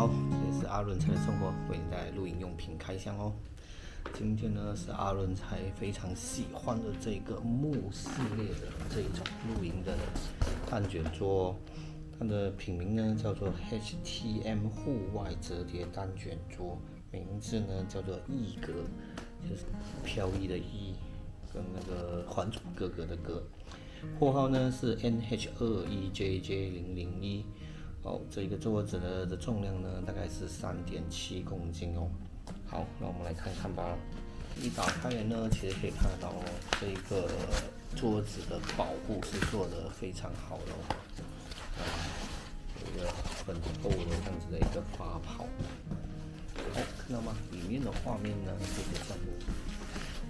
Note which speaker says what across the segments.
Speaker 1: 好，这里是阿伦才的生活，为你带来录音用品开箱哦。今天呢是阿伦才非常喜欢的这个木系列的这一种露营的蛋卷桌，它的品名呢叫做 HTM 户外折叠蛋卷桌，名字呢叫做逸格，就是飘逸的逸，跟那个还珠格格的格。货号呢是 NH 二一 JJ 零零一。哦，这一个桌子呢的重量呢大概是三点七公斤哦。好，那我们来看看吧。一打开呢，其实可以看得到哦，这一个桌子的保护是做的非常好的哦。啊，有一个很厚的这样子的一个发泡。好，看到吗？里面的画面呢，这个项目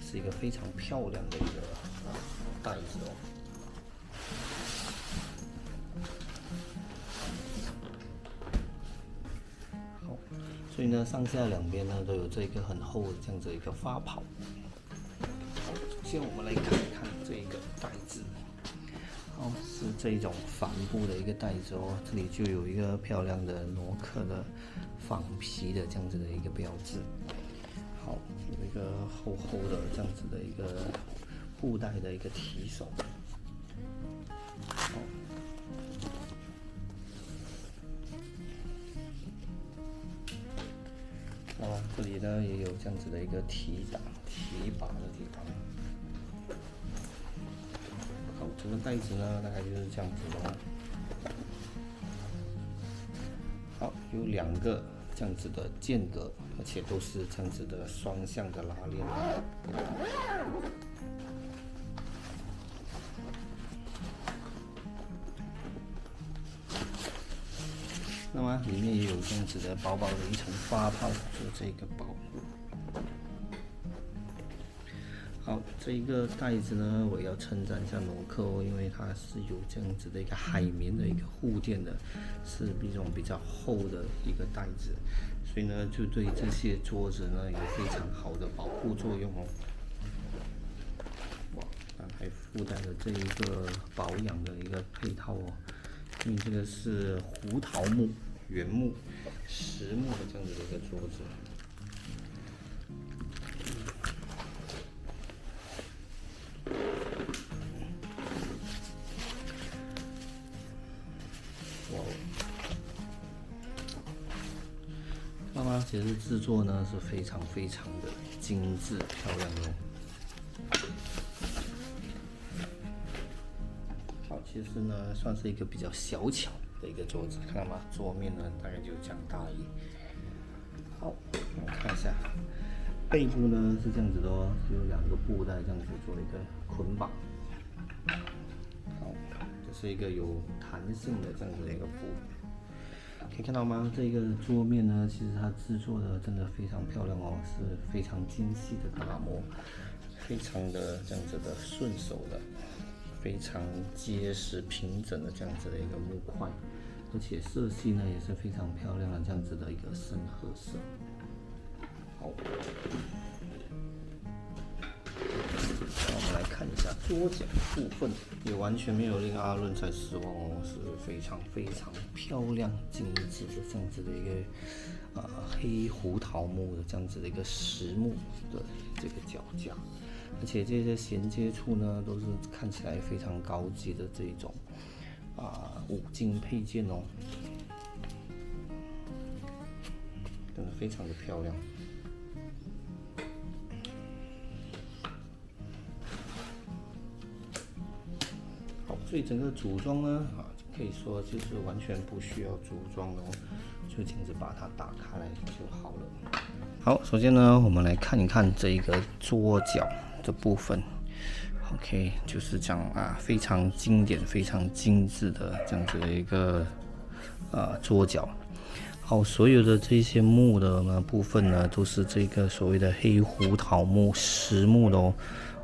Speaker 1: 是一个非常漂亮的一个袋子哦。所以呢，上下两边呢都有这个很厚的这样子一个发泡。好，首先我们来看一看这一个袋子，哦，是这种帆布的一个袋子哦，这里就有一个漂亮的挪克的仿皮的这样子的一个标志。好，有一个厚厚的这样子的一个布袋的一个提手。呢也有这样子的一个提档、提拔的地方。好，这个袋子呢大概就是这样子的。好，有两个这样子的间隔，而且都是这样子的双向的拉链。那么里面也有这样子的薄薄的一层发泡做这个保护。好，这一个袋子呢，我要称赞一下诺克哦，因为它是有这样子的一个海绵的一个护垫的，是一种比较厚的一个袋子，所以呢，就对这些桌子呢有非常好的保护作用哦。哇，还附带了这一个保养的一个配套哦。因为这个是胡桃木、原木、实木的这样子的一个桌子。哇哦！那么其实制作呢是非常非常的精致漂亮哦。其实呢，算是一个比较小巧的一个桌子，看到吗？桌面呢，大概就这样大一。好，我们看一下背部呢是这样子的哦，有两个布袋这样子做一个捆绑。好，这是一个有弹性的这样子的一个布，可以看到吗？这个桌面呢，其实它制作的真的非常漂亮哦，是非常精细的打磨，非常的这样子的顺手的。非常结实平整的这样子的一个木块，而且色系呢也是非常漂亮的这样子的一个深褐色。好，我们来看一下桌脚部分，也完全没有令阿伦才失望哦，是非常非常漂亮精致的这样子的一个啊黑胡桃木的这样子的一个实木的这个脚架。而且这些衔接处呢，都是看起来非常高级的这一种啊五金配件哦，真的非常的漂亮。好，所以整个组装呢，啊，可以说就是完全不需要组装的哦，就这样子把它打开来就好了。好，首先呢，我们来看一看这一个桌角。的部分，OK，就是讲啊，非常经典、非常精致的这样子的一个啊桌角。好，所有的这些木的呢部分呢，都是这个所谓的黑胡桃木实木的哦。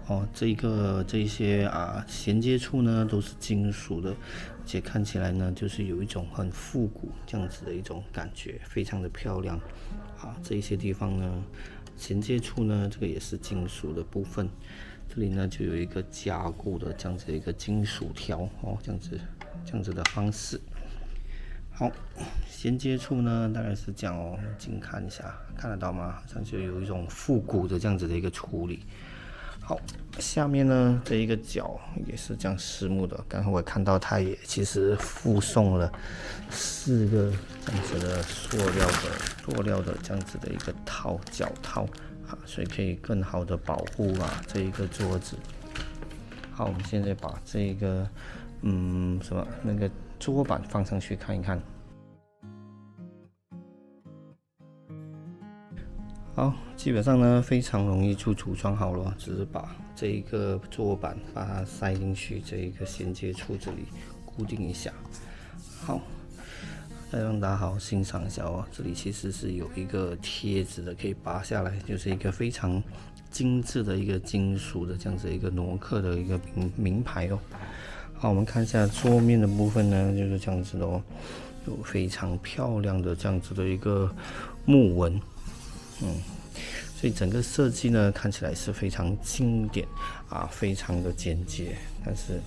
Speaker 1: 哦，这个这些啊衔接处呢都是金属的，且看起来呢就是有一种很复古这样子的一种感觉，非常的漂亮。啊，这些地方呢。衔接处呢，这个也是金属的部分，这里呢就有一个加固的这样子一个金属条哦，这样子这样子的方式。好，衔接处呢大概是这样哦，近看一下，看得到吗？好像就有一种复古的这样子的一个处理。好，下面呢这一个角也是这样实木的，刚才我看到它也其实附送了四个这样子的塑料的塑料的这样子的一个套脚套啊，所以可以更好的保护啊这一个桌子。好，我们现在把这个嗯什么那个桌板放上去看一看。好，基本上呢非常容易就组装好了，只是把这一个桌板把它塞进去这一个衔接处这里固定一下。好，再让大家好好欣赏一下哦，这里其实是有一个贴纸的，可以拔下来，就是一个非常精致的一个金属的这样子一个挪克的一个名名牌哦。好，我们看一下桌面的部分呢，就是这样子的哦，有非常漂亮的这样子的一个木纹。嗯，所以整个设计呢看起来是非常经典啊，非常的简洁，但是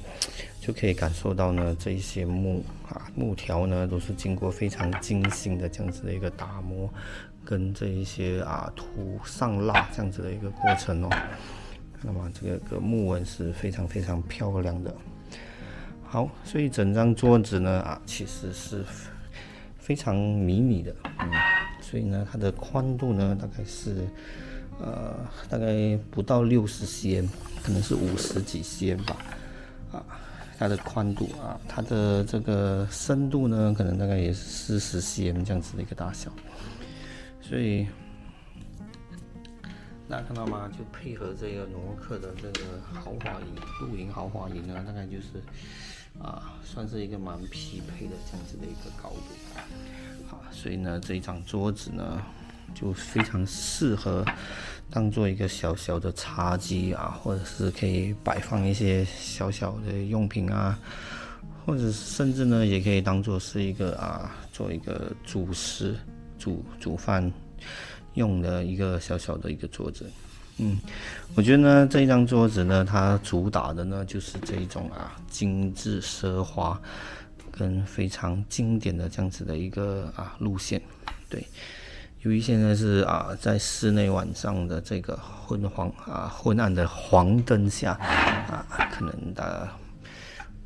Speaker 1: 就可以感受到呢这一些木啊木条呢都是经过非常精心的这样子的一个打磨，跟这一些啊涂上蜡这样子的一个过程哦。那么这个个木纹是非常非常漂亮的。好，所以整张桌子呢啊其实是非常迷你的，嗯。所以呢，它的宽度呢，大概是，呃，大概不到六十 cm，可能是五十几 cm 吧，啊，它的宽度啊，它的这个深度呢，可能大概也是四十 cm 这样子的一个大小。所以，大家看到吗？就配合这个诺克的这个豪华椅，露营豪华椅呢，大概就是，啊，算是一个蛮匹配的这样子的一个高度。所以呢，这一张桌子呢，就非常适合当做一个小小的茶几啊，或者是可以摆放一些小小的用品啊，或者甚至呢，也可以当做是一个啊，做一个主食、煮煮饭用的一个小小的一个桌子。嗯，我觉得呢，这一张桌子呢，它主打的呢，就是这一种啊，精致奢华。跟非常经典的这样子的一个啊路线，对，由于现在是啊在室内晚上的这个昏黄啊昏暗的黄灯下啊，可能大家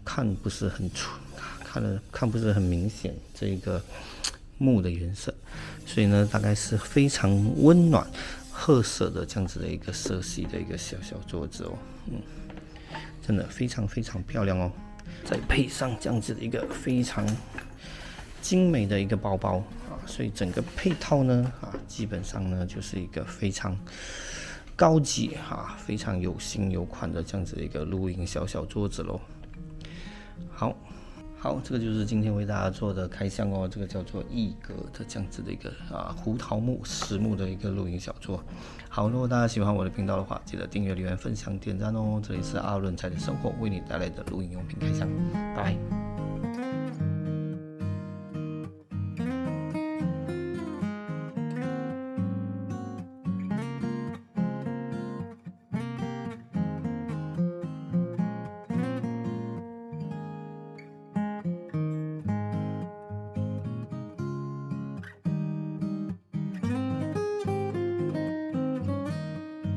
Speaker 1: 看不是很出，看了看不是很明显这个木的颜色，所以呢大概是非常温暖褐色的这样子的一个色系的一个小小桌子哦，嗯，真的非常非常漂亮哦。再配上这样子的一个非常精美的一个包包啊，所以整个配套呢啊，基本上呢就是一个非常高级啊，非常有型有款的这样子的一个露营小小桌子喽。好，好，这个就是今天为大家做的开箱哦，这个叫做一格的这样子的一个啊胡桃木实木的一个露营小桌。好，如果大家喜欢我的频道的话，记得订阅、留言、分享、点赞哦。这里是阿伦才的生活为你带来的露营用品开箱，拜。